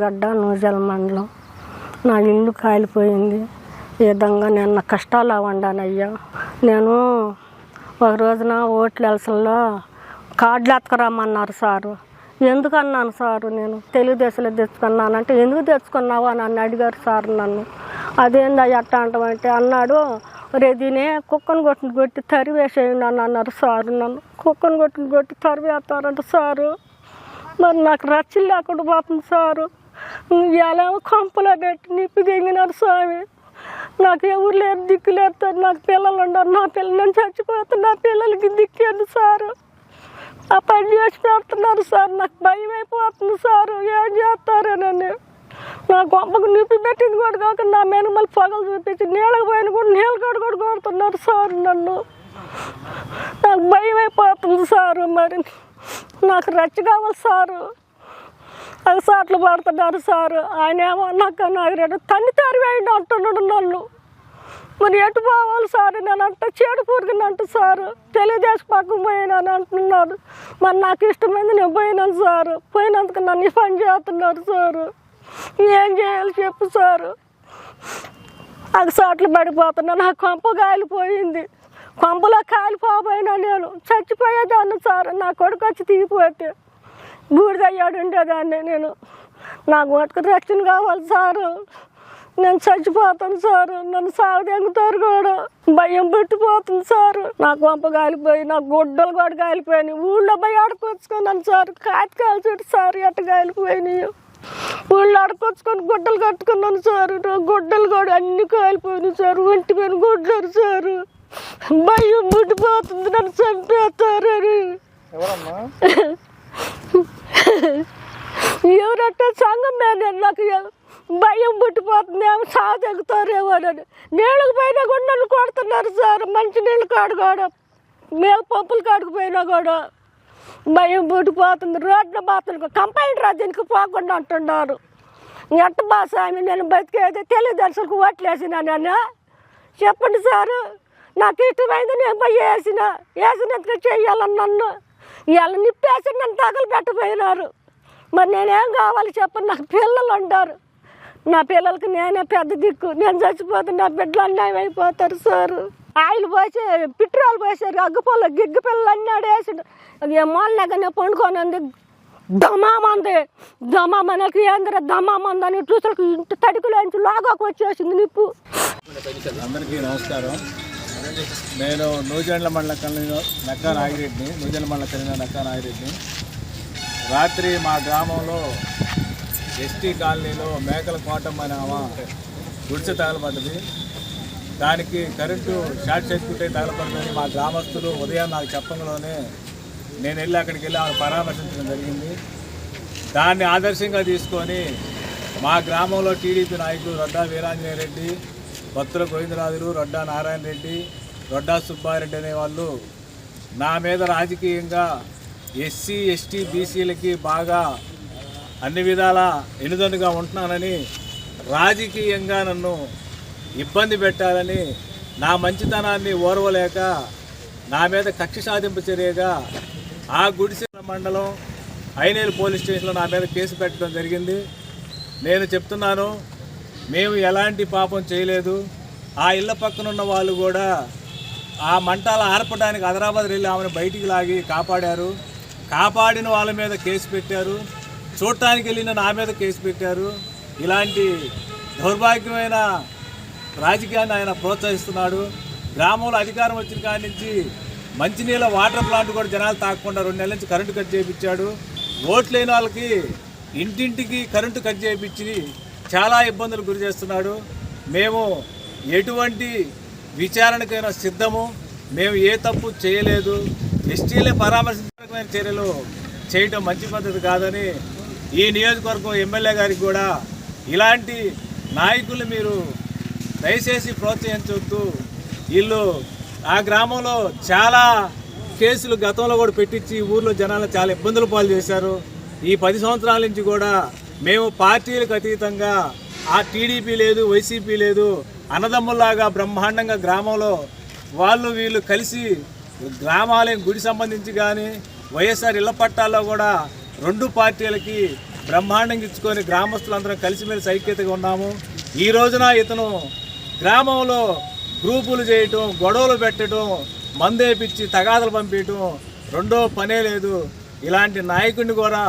గడ్డ నూజల మండలం. నా ఇల్లు కాలిపోయింది. ఈ విధంగా నేను నా కష్టాలు అవ్వండానయ్యా నేను ఒక రోజున ఓట్ల ఎలసల్లో కార్డులు ఎత్తుకురమ్మన్నారు సారు. ఎందుకు అన్నాను సారు నేను? తెలుగుదేశంలో తెచ్చుకున్నానంటే ఎందుకు తెచ్చుకున్నావు అని నన్ను అడిగారు సార్ నన్ను. అదేంది ఎట్టా అట్ట అంటామంటే అన్నాడు రెదినే కుక్కను కొట్టుని కొట్టి తరివేసేయండి అని అన్నారు సారు నన్ను. కుక్కను కొట్టుని కొట్టి తరివేస్తారంట సారు. మరి నాకు రచ్చలు లేకుండా పోతుంది సారు. ఎలా కొంపలో పెట్టి నిప్పి దిగినారు స్వామి. నాకు ఎవరు లేరు దిక్కు లేరు సార్ నాకు పిల్లలు ఉన్నారు. నా పిల్లలు నేను నా పిల్లలకి దిక్కేది సారు? ఆ పని చేసి పెడుతున్నారు సార్. నాకు భయం అయిపోతుంది సారు. ఏం చేస్తారేనని నా గొప్పకు నిప్పి పెట్టింది కూడా కాక నా మీద మళ్ళీ పొగలు చూపించి నీళ్ళకి పోయిన కూడా నీళ్ళ కాడ కూడా కొడుతున్నారు సార్ నన్ను. నాకు భయం అయిపోతుంది సారు మరి. నాకు రచ్చ కావాలి సారు. అది సాట్లు పడుతున్నారు సారు. ఆయన ఏమో నాకు నాగరేడు తన్ని తెరివేయండి అంటున్నాడు నన్ను. మరి ఎటు పోవాలి సార్? నేను అంటే చేడు కూరుకున్నంట సారు. తెలుగుదేశం పక్కకు పోయినాను అంటున్నాడు. మరి నాకు ఇష్టమైంది నేను పోయినాను సారు. పోయినందుకు నన్ను పని చేస్తున్నారు సారు. ఏం చేయాలి చెప్పు సారు. అది సాట్లు పడిపోతున్నా నా కొంప కాలిపోయింది కొంపలో కాలిపోబోయినా నేను. చచ్చిపోయేదాన్ని సార్. నా కొడుకు వచ్చి తీగిపోతే బూడిదయ్యాడు ఉండేదాన్ని నేను. నా కొడుకు రక్షణ కావాలి సారు. నేను చచ్చిపోతాను సారు. నన్ను సాగుదెంగుతారు కూడా. భయం పెట్టిపోతుంది సారు. నా కొంప కాలిపోయి నా గుడ్డలు కూడా కాలిపోయినాయి. ఊళ్ళో పోయి ఆడుకొచ్చుకున్నాను సార్. కాతి కాల్చుడు సార్ ఎట్ట కాలిపోయినాయి. ఊళ్ళో ఆడుకొచ్చుకొని గుడ్డలు కట్టుకున్నాను సారు. గుడ్డలు కూడా అన్ని కాలిపోయినాయి సార్. ఒంటి పైన గుడ్డలు సారు. భయం పుట్టిపోతుంది నన్ను చంపేస్తారని. ఎవరంటే సంఘం నాకు భయం పుట్టిపోతుంది ఏమో సాగెగుతారేమో అని నీళ్ళకి పోయినా కూడా నన్ను కొడుతున్నారు సార్ మంచి నీళ్ళు కాడు కూడా. మేలు పంపులు కాడుకు పోయినా కూడా భయం పుట్టిపోతుంది రోడ్ల బాతులకు కంపైండ్ రాజ్యానికి పోకుండా అంటున్నారు. ఎట్ట బా స్వామి నేను బతికేది తెలియదర్శలకు ఓట్లేసిన నేను. చెప్పండి సారు. నాకు ఇష్టమైంది నేను పోయి వేసిన. వేసినంతగా చేయాలని నన్ను. ఇవాళ నిప్పేసి నన్ను తగలు పెట్టపోయినారు మరి నేనేం కావాలి చెప్పండి నాకు పిల్లలు అంటారు నా పిల్లలకి నేనే పెద్ద దిక్కు. నేను చచ్చిపోతే నా బిడ్డలు అన్యాయం అయిపోతారు సార్. ఆయిల్ పోసి పెట్రోల్ పోసారు అగ్గిపొల్ల గిగ్గు పిల్లలు అన్నీ ఆడేసాడు. ఏ మొన్నగానే పండుకొని ఉంది దమామంది. దమామనకి ఏందిరా దమామంది అని చూసరికి ఇంటి తడికలోంచి లాగోకి వచ్చేసింది నిప్పు. అందరికీ నమస్కారం. నేను నూజెండ్ల మండల కలిగిన నక్కా నాగిరెడ్డిని నూజెండ్ల మండల కలిగిన నక్కా నాగిరెడ్డిని. రాత్రి మా గ్రామంలో ఎస్టీ కాలనీలో మేకల కోటం అనే ఆమె గుడిసె తగలబడ్డది దానికి కరెంటు షార్ట్ చేసుకుంటే తగలబడ్డదని మా గ్రామస్తులు ఉదయం నాకు చెప్పంలోనే నేను వెళ్ళి అక్కడికి వెళ్ళి ఆమె పరామర్శించడం జరిగింది. దాన్ని ఆదర్శంగా తీసుకొని మా గ్రామంలో టీడీపీ నాయకులు రద్దా వీరాంజనేయ రెడ్డి భక్తుల గోవిందరాజులు రొడ్డా నారాయణ రెడ్డి రొడ్డా సుబ్బారెడ్డి అనే వాళ్ళు నా మీద రాజకీయంగా ఎస్సీ ఎస్టీ బీసీలకి బాగా అన్ని విధాల ఎనుదనుగా ఉంటున్నానని రాజకీయంగా నన్ను ఇబ్బంది పెట్టాలని నా మంచితనాన్ని ఓర్వలేక నా మీద కక్ష సాధింపు చర్యగా ఆ గుడిసెల మండలం ఐనేలు పోలీస్ స్టేషన్లో నా మీద కేసు పెట్టడం జరిగింది. నేను చెప్తున్నాను మేము ఎలాంటి పాపం చేయలేదు. ఆ ఇళ్ళ పక్కన ఉన్న వాళ్ళు కూడా ఆ మంటాలు ఆర్పడానికి హైదరాబాద్ వెళ్ళి ఆమెను బయటికి లాగి కాపాడారు. కాపాడిన వాళ్ళ మీద కేసు పెట్టారు. చూడటానికి వెళ్ళిన నా మీద కేసు పెట్టారు. ఇలాంటి దౌర్భాగ్యమైన రాజకీయాన్ని ఆయన ప్రోత్సహిస్తున్నాడు. గ్రామంలో అధికారం వచ్చిన కాడి నుంచి మంచినీళ్ళ వాటర్ ప్లాంట్ కూడా జనాలు తాకకుండా రెండు నెలల నుంచి కరెంటు కట్ చేయించాడు. ఓట్లు లేని వాళ్ళకి ఇంటింటికి కరెంటు కట్ చేయించి చాలా ఇబ్బందులు గురి చేస్తున్నాడు. మేము ఎటువంటి విచారణకైనా సిద్ధము. మేము ఏ తప్పు చేయలేదు. ఎస్టీలే పరామర్శకమైన చర్యలు చేయటం మంచి పద్ధతి కాదని ఈ నియోజకవర్గం ఎమ్మెల్యే గారికి కూడా ఇలాంటి నాయకులు మీరు దయచేసి ప్రోత్సహించవద్దు వీళ్ళు ఆ గ్రామంలో చాలా కేసులు గతంలో కూడా పెట్టించి ఊర్లో జనాలు చాలా ఇబ్బందులు పాలు చేశారు. ఈ పది సంవత్సరాల నుంచి కూడా మేము పార్టీలకు అతీతంగా ఆ టీడీపీ లేదు వైసీపీ లేదు అన్నదమ్ముల్లాగా బ్రహ్మాండంగా గ్రామంలో వాళ్ళు వీళ్ళు కలిసి గ్రామాలయం గుడి సంబంధించి కానీ వైఎస్ఆర్ ఇళ్ళ పట్టాల్లో కూడా రెండు పార్టీలకి బ్రహ్మాండంగా ఇచ్చుకొని గ్రామస్తులందరం కలిసిమెలిసి ఐక్యతగా ఉన్నాము. ఈ రోజున ఇతను గ్రామంలో గ్రూపులు చేయటం గొడవలు పెట్టడం మందేపిచ్చి తగాదలు పంపించటం రెండో పనే లేదు. ఇలాంటి నాయకుడిని కూడా